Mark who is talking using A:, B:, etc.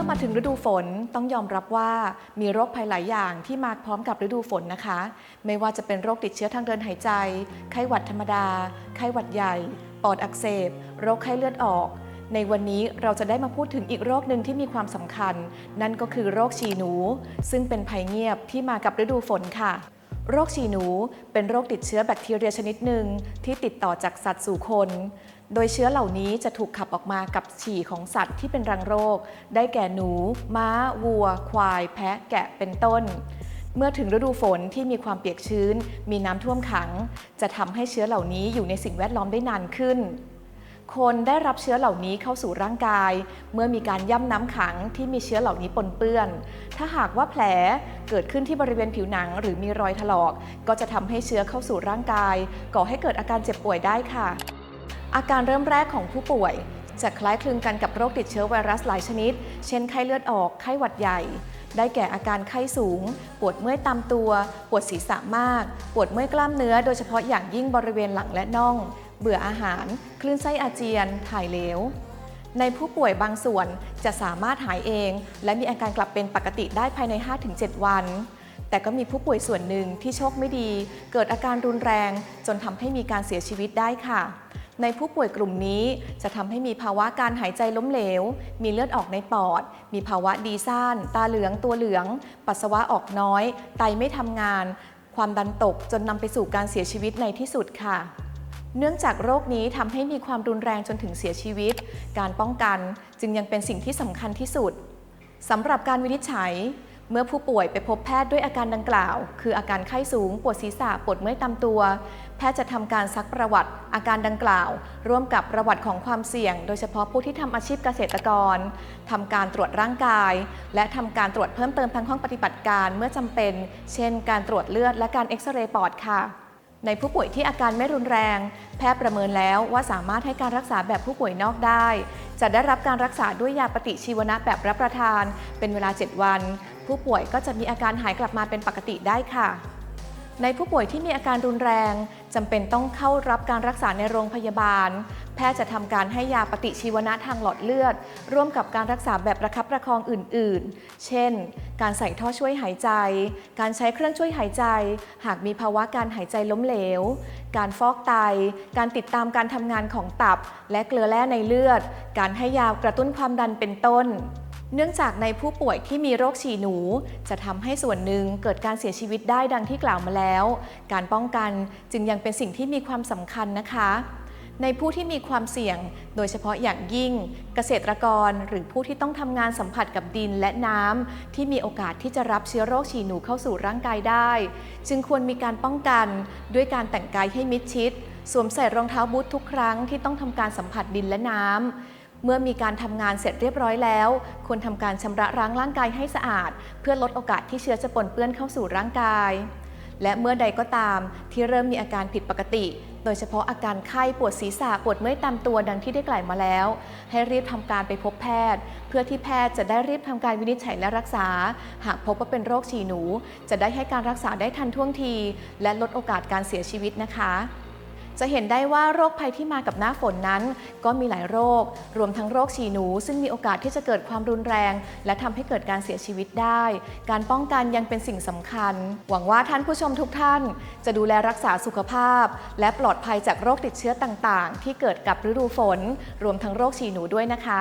A: มื่อมาถึงฤดูฝนต้องยอมรับว่ามีโรคภัยหลายอย่างที่มาพร้อมกับฤดูฝนนะคะ ไม่ว่าจะเป็นโรคติดเชื้อทางเดินหายใจ ไข้หวัดธรรมดา ไข้หวัดใหญ่ ปอดอักเสบ โรคไข้เลือดออก ในวันนี้เราจะได้มาพูดถึงอีกโรคหนึ่งที่มีความสำคัญ นั่นก็คือโรคฉี่หนู ซึ่งเป็นภัยเงียบที่มากับฤดูฝนค่ะโรคฉี่หนูเป็นโรคติดเชื้อแบคทีเรียชนิดหนึ่งที่ติดต่อจากสัตว์สู่คน โดยเชื้อเหล่านี้จะถูกขับออกมากับฉี่ของสัตว์ที่เป็นรังโรค ได้แก่หนู ม้า วัว ควาย แพะ แกะ เป็นต้น เมื่อถึงฤดูฝนที่มีความเปียกชื้น มีน้ำท่วมขัง จะทำให้เชื้อเหล่านี้อยู่ในสิ่งแวดล้อมได้นานขึ้น คนได้รับเชื้อเหล่านี้เข้าสู่ร่างกาย เมื่อมีการย่ำน้ำขังที่มีเชื้อเหล่านี้ปนเปื้อน ถ้าหากว่าแผลเกิดขึ้นที่บริเวณผิวหนัง หรือมีรอยถลอก ก็จะทำให้เชื้อเข้าสู่ร่างกาย ก่อให้เกิดอาการเจ็บป่วยได้ค่ะ อาการเริ่มแรกของผู้ป่วย จะคล้ายคลึงกันกับโรคติดเชื้อไวรัสหลายชนิด เช่นไข้เลือดออกไข้หวัดใหญ่ ได้แก่อาการไข้สูง ปวดเมื่อยตามตัว ปวดศีรษะมาก ปวดเมื่อยกล้ามเนื้อ โดยเฉพาะอย่างยิ่งบริเวณหลังและน่อง เบื่ออาหาร คลื่นไส้อาเจียน ถ่ายเหลวในผู้ป่วยบางส่วนจะสามารถหายเอง และมีอาการกลับเป็นปกติได้ภายใน 5-7 วัน แต่ก็มีผู้ป่วยส่วนหนึ่งที่โชคไม่ดี เกิดอาการรุนแรงจนทำให้มีการเสียชีวิตได้ค่ะ ในผู้ป่วยกลุ่มนี้จะทำให้มีภาวะการหายใจล้มเหลว มีเลือดออกในปอด มีภาวะดีซ่าน ตาเหลืองตัวเหลือง ปัสสาวะออกน้อย ไตไม่ทำงาน ความดันตกจนนำไปสู่การเสียชีวิตในที่สุดค่ะเนื่องจากโรคนี้ทำให้มีความรุนแรงจนถึงเสียชีวิต การป้องกันจึงยังเป็นสิ่งที่สำคัญที่สุดสำหรับการวินิจฉัย เมื่อผู้ป่วยไปพบแพทย์ด้วยอาการดังกล่าว คืออาการไข้สูง ปวดศีรษะ ปวดเมื่อยตามตัว แพทย์จะทำการซักประวัติอาการดังกล่าว ร่วมกับประวัติของความเสี่ยง โดยเฉพาะผู้ที่ทำอาชีพเกษตรกรทำการตรวจร่างกาย และทำการตรวจเพิ่มเติมทางห้องปฏิบัติการเมื่อจำเป็น เช่น การตรวจเลือดและการเอ็กซเรย์ปอดค่ะในผู้ป่วยที่อาการไม่รุนแรง แพทย์ประเมินแล้วว่าสามารถให้การรักษาแบบผู้ป่วยนอกได้ จะได้รับการรักษาด้วยยาปฏิชีวนะแบบรับประทาน เป็นเวลา 7 วัน ผู้ป่วยก็จะมีอาการหายกลับมาเป็นปกติได้ค่ะ ในผู้ป่วยที่มีอาการรุนแรงจำเป็นต้องเข้ารับการรักษาในโรงพยาบาล แพทย์จะทำการให้ยาปฏิชีวนะทางหลอดเลือด ร่วมกับการรักษาแบบประคับประคองอื่น ๆ เช่น การใส่ท่อช่วยหายใจ การใช้เครื่องช่วยหายใจ หากมีภาวะการหายใจล้มเหลว การฟอกไต การติดตามการทำงานของตับ และเกลือแร่ในเลือด การให้ยากระตุ้นความดันเป็นต้น เนื่องจากในผู้ป่วยที่มีโรคฉี่หนู จะทำให้ส่วนหนึ่งเกิดการเสียชีวิตได้ดังที่กล่าวมาแล้ว การป้องกันจึงยังเป็นสิ่งที่มีความสำคัญนะคะ ในผู้ที่มีความเสี่ยง โดยเฉพาะอย่างยิ่ง เกษตรกรหรือผู้ที่ต้องทำงานสัมผัสกับดินและน้ำที่มีโอกาสที่จะรับเชื้อโรคฉี่หนูเข้าสู่ร่างกายได้ จึงควรมีการป้องกันด้วยการแต่งกายให้มิดชิด สวมใส่รองเท้าบูททุกครั้งที่ต้องทำการสัมผัสดินและน้ำ เมื่อมีการทำงานเสร็จเรียบร้อยแล้ว ควรทำการชำระล้างร่างกายให้สะอาด เพื่อลดโอกาสที่เชื้อจะปนเปื้อนเข้าสู่ร่างกาย และเมื่อใดก็ตามที่เริ่มมีอาการผิดปกติ โดยเฉพาะอาการไข้ปวดศีรษะปวดเมื่อยตามตัวดังที่ได้กล่าวมาแล้ว ให้รีบทำการไปพบแพทย์ เพื่อที่แพทย์จะได้รีบทำการวินิจฉัยและรักษา หากพบว่าเป็นโรคฉี่หนู จะได้ให้การรักษาได้ทันท่วงที และลดโอกาสการเสียชีวิตนะคะ จะเห็นได้ว่าโรคภัยที่มากับหน้าฝนนั้น ก็มีหลายโรค รวมทั้งโรคฉี่หนู ซึ่งมีโอกาสที่จะเกิดความรุนแรง และทำให้เกิดการเสียชีวิตได้ การป้องกันยังเป็นสิ่งสำคัญ หวังว่าท่านผู้ชมทุกท่าน จะดูแลรักษาสุขภาพ และปลอดภัยจากโรคติดเชื้อต่างๆ ที่เกิดกับฤดูฝน รวมทั้งโรคฉี่หนูด้วยนะคะ